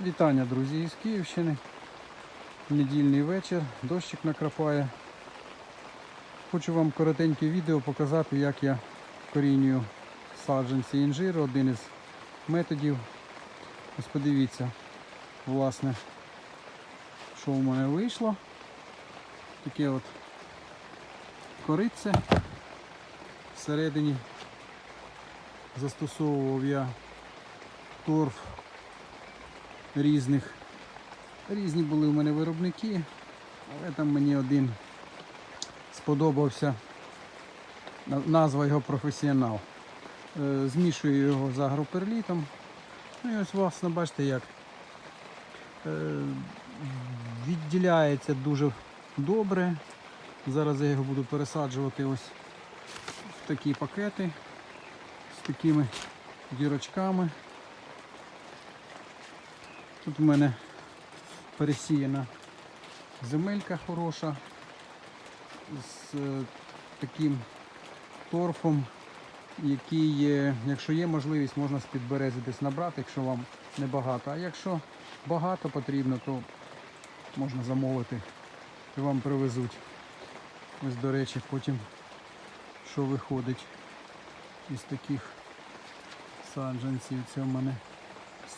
Вітання, друзі, із Київщини. Недільний вечір, дощик накрапає. Хочу вам коротеньке відео показати, як я корінюю саджанці інжиру, один із методів. Ось подивіться, власне, що в мене вийшло. Таке от корице. Всередині застосовував я торф різних. Різні були в мене виробники, але там мені один сподобався. Назва його професіонал. Е, Змішую його з агроперлітом. Ну і ось власне бачите як. Е, Відділяється дуже добре. Зараз я його буду пересаджувати ось в такі пакети з такими дірочками. Тут у мене пересіяна земелька хороша з е, таким торфом, який, якщо є можливість, можна з-під берези десь набрати, якщо вам небагато. А якщо багато потрібно, то можна замовити і вам привезуть. Ось, до речі, потім що виходить із таких саджанців. Це в мене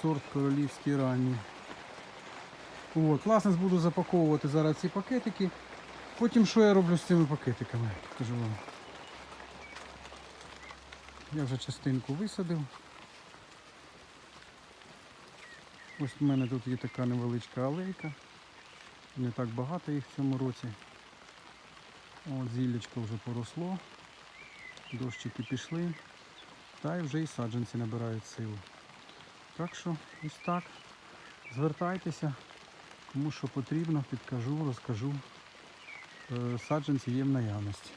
сорт королівський ранній. От, власне, буду запаковувати зараз ці пакетики. Потім що я роблю з цими пакетиками, покажу вам. Я вже частинку висадив. Ось в мене тут є така невеличка алейка. Не так багато їх в цьому році. От зіллячко вже поросло. Дощики пішли. Та й вже і саджанці набирають силу. Так що ось так. Звертайтеся, кому що потрібно, підкажу, розкажу. Е, Саджанці є в наявності.